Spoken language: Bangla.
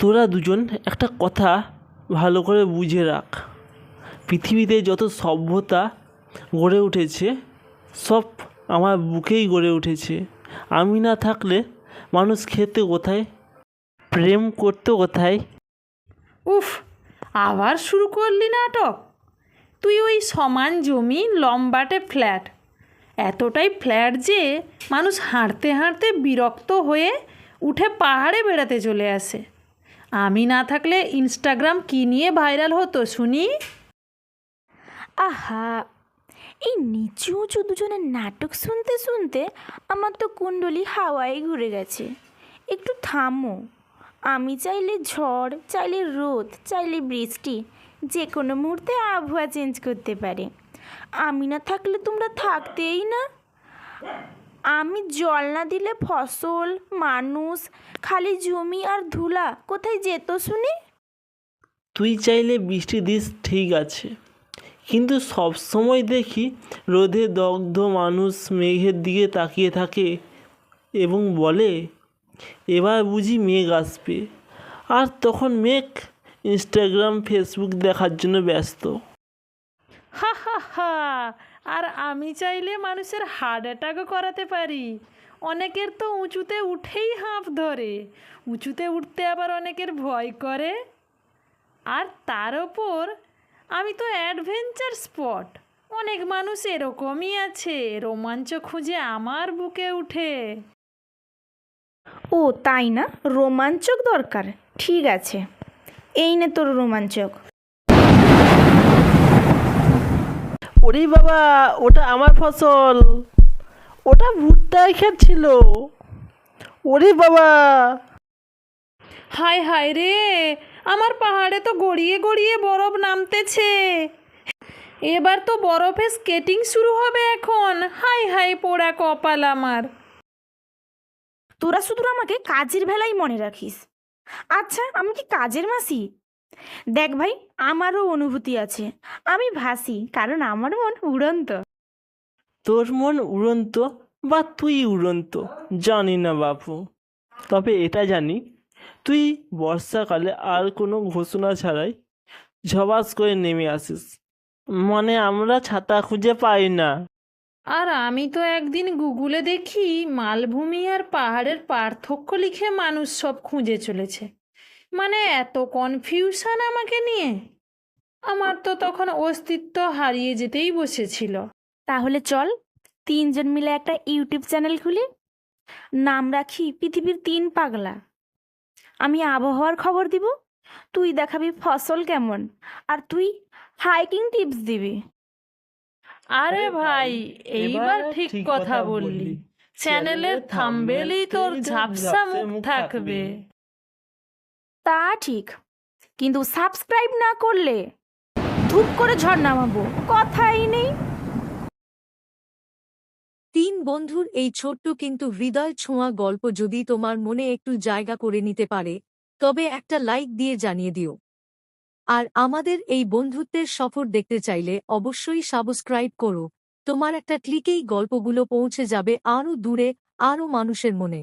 তোরা দুজন একটা কথা ভালো করে বুঝে রাখ। পৃথিবীতে যত সভ্যতা গড়ে উঠেছে, সব আমার বুকেই গড়ে উঠেছে। আমি না থাকলে মানুষ খেতে কোথায়, প্রেম করতে কোথায়? উফ, আবার শুরু করলি নাটক। তুই ওই সমান জমি, লম্বাটে ফ্ল্যাট। এতটাই ফ্ল্যাট যে মানুষ হাঁটতে হাঁটতে বিরক্ত হয়ে উঠে পাহাড়ে বেড়াতে চলে আসে। আমি না থাকলে ইনস্টাগ্রাম কি নিয়ে ভাইরাল হতো, শুনি? আহা, এই নিচু উঁচু দুজনের নাটক শুনতে শুনতে আমার তো কুণ্ডলি হাওয়ায় ঘুরে গেছে। একটু থামো, আমি চাইলে ঝড়, চাইলে রোদ, চাইলে বৃষ্টি যে কোনো মুহূর্তে আবহাওয়া চেঞ্জ করতে পারে। আমি না থাকলে তোমরা থাকতেই না। আমি জল না দিলে ফসল, মানুষ, খালি জমি আর ধুলা কোথায় যেত শুনি? তুই চাইলে বৃষ্টি দিস, ঠিক আছে। কিন্তু সব সময় দেখি রোদে দগ্ধ মানুষ মেঘের দিকে তাকিয়ে থাকে এবং বলে, এবার বুঝি মেঘ আসবে। আর তখন মেঘ ইনস্টাগ্রাম ফেসবুক দেখার জন্য ব্যস্ত। হা হা হা। আর আমি চাইলে মানুষের হার্ট অ্যাটাকও করাতে পারি। অনেকের তো উঁচুতে উঠেই হাঁফ ধরে। উঁচুতে উঠতে আবার অনেকের ভয় করে। আর তার ওপর আমি তো অ্যাডভেঞ্চার স্পট। অনেক মানুষ এরকমই আছে। রোমাঞ্চ খুঁজে আমার বুকে উঠে। ও, তাই না? রোমাঞ্চক দরকার। ঠিক আছে। এই নে তোর রোমাঞ্চক। ওরে বাবা ওটা আমার ফসল। ওটা ভুট্টা ক্ষেত ছিল। ওরে বাবা। হায় হায় রে আমার পাহাড়ে তো গড়িয়ে গড়িয়ে বরফ নামতেছে। এবার তো বরফে স্কেটিং শুরু হবে এখন। হাই হাই পোড়া কপাল আমার। তোরা শুধু আমাকে কাজের বেলায় মনে রাখিস। আচ্ছা আমি কি কাজের মাসি? দেখ ভাই আমারও অনুভূতি আছে। আমি ভাসি কারণ আমার মন উড়ন্ত। তোর মন উড়ন্ত বা তুই উড়ন্ত জানি না বাপু। তবে এটা জানি তুই বর্ষাকালে আর কোনো ঘোষণা ছাড়াই ঝবাস করে নেমে আসিস। মানে আমরা ছাতা খুঁজে পাই না। আর আমি তো একদিন গুগলে দেখি মালভূমি আর পাহাড়ের পার্থক্য লিখে মানুষ সব খুঁজে চলেছে। মানে এত কনফিউশন আমাকে নিয়ে? আমার তো তখন অস্তিত্ব হারিয়ে যেতেই বসেছিল। তাহলে চল তিনজন মিলে একটা ইউটিউব চ্যানেল খুলি। নাম রাখি পৃথিবীর তিন পাগলা। আমি আবহাওয়ার খবর দিব তুই দেখাবি ফসল কেমন আর তুই হাইকিং টিপস দিবি। আরে ভাই এইবার ঠিক কথা বললি। চ্যানেলের থাম্বেলেই তোর ঝাপসা মুখ থাকবে। তা ঠিক, কিন্তু সাবস্ক্রাইব না করলে ধূপ করে ঝড় নামাবো, কথাই নেই। তিন বন্ধুর এই ছোট্ট কিন্তু হৃদয় ছোঁয়া গল্প যদি তোমার মনে একটু জায়গা করে নিতে পারে, তবে একটা লাইক দিয়ে জানিয়ে দিও। আর আমাদের এই বন্ধুত্বের সফর দেখতে চাইলে অবশ্যই সাবস্ক্রাইব করো, তোমার একটা ক্লিকেই গল্পগুলো পৌঁছে যাবে আরও দূরে, আরও মানুষের মনে।